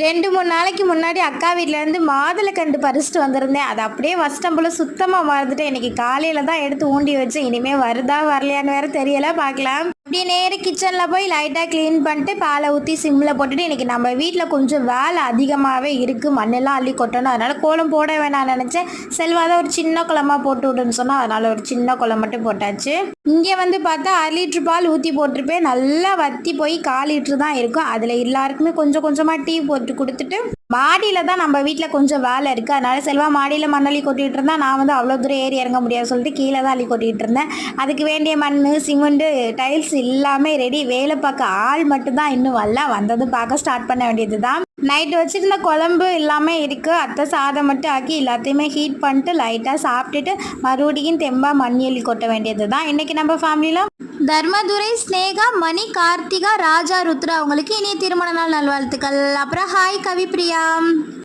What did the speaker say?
ரெண்டு மூணு நாளைக்கு முன்னாடி அக்கா வீட்டிலேருந்து மாதுளை கண்டு பறிச்சுட்டு வந்திருந்தேன். அது அப்படியே வச்சிட்டம் போல் சுத்தமாக மறந்துட்டேன் இன்னைக்கு காலையில் தான் எடுத்து ஊண்டி வச்சு இனிமேல் வருதா வரலையான்னு வேற தெரியலை பார்க்கலாம். அப்படியே நேர கிச்சனில் போய் லைட்டாக க்ளீன் பண்ணிட்டு பாலை ஊற்றி சிம்மில் போட்டுட்டு இன்னைக்கு நம்ம வீட்டில் கொஞ்சம் வேலை அதிகமாகவே இருக்குது மண்ணெல்லாம் அள்ளி கொட்டணும். அதனால் கோலம் போட வேணாம் நினச்சேன். செல்வா தான் ஒரு சின்ன குளமாக போட்டு விடுன்னு சொன்னால் அதனால் ஒரு சின்ன குளம் மட்டும் போட்டாச்சு. இங்கே வந்து பார்த்தா அரை லிட்ரு பால் ஊற்றி போட்டிருப்பேன். நல்லா வத்தி போய் கால் லிட்ரு தான் இருக்கும். அதில் எல்லாருக்குமே கொஞ்சம் கொஞ்சமாக டீ போட்டு கொடுத்துட்டு மாடியில் தான் நம்ம வீட்டில் கொஞ்சம் வேலை இருக்குது அதனால செல்வா மாடியில் மண்ணள்ளி கொட்டிகிட்டு இருந்தால் நான் வந்து அவ்வளோ தூரம் ஏறி இறங்க முடியாது சொல்லிட்டு கீழே தான் அள்ளி கொட்டிகிட்டு இருந்தேன். அதுக்கு வேண்டிய மண் சிமெண்ட்டு டைல்ஸ் எல்லாமே ரெடி வேலை பார்க்க ஆள் மட்டும்தான் இன்னும் வரல. வந்ததும் பார்க்க ஸ்டார்ட் பண்ண வேண்டியது தான் நைட்டு வச்சுருந்த குழம்பு எல்லாமே இருக்குது அத்தை சாதம் மட்டும் ஆக்கி எல்லாத்தையுமே ஹீட் பண்ணிட்டு லைட்டாக சாப்பிட்டுட்டு மறுபடியும் தெம்பாக மண்ணி கொட்ட வேண்டியது தான் இன்றைக்கி நம்ம ஃபேமிலியில் தர்மதுரை ஸ்னேகா மணி கார்த்திகா ராஜா ருத்ரா அவங்களுக்கு இனிய திருமண நாள் நல்வாழ்த்துக்கள். அப்புறம் ஹாய் கவிப்ரியா.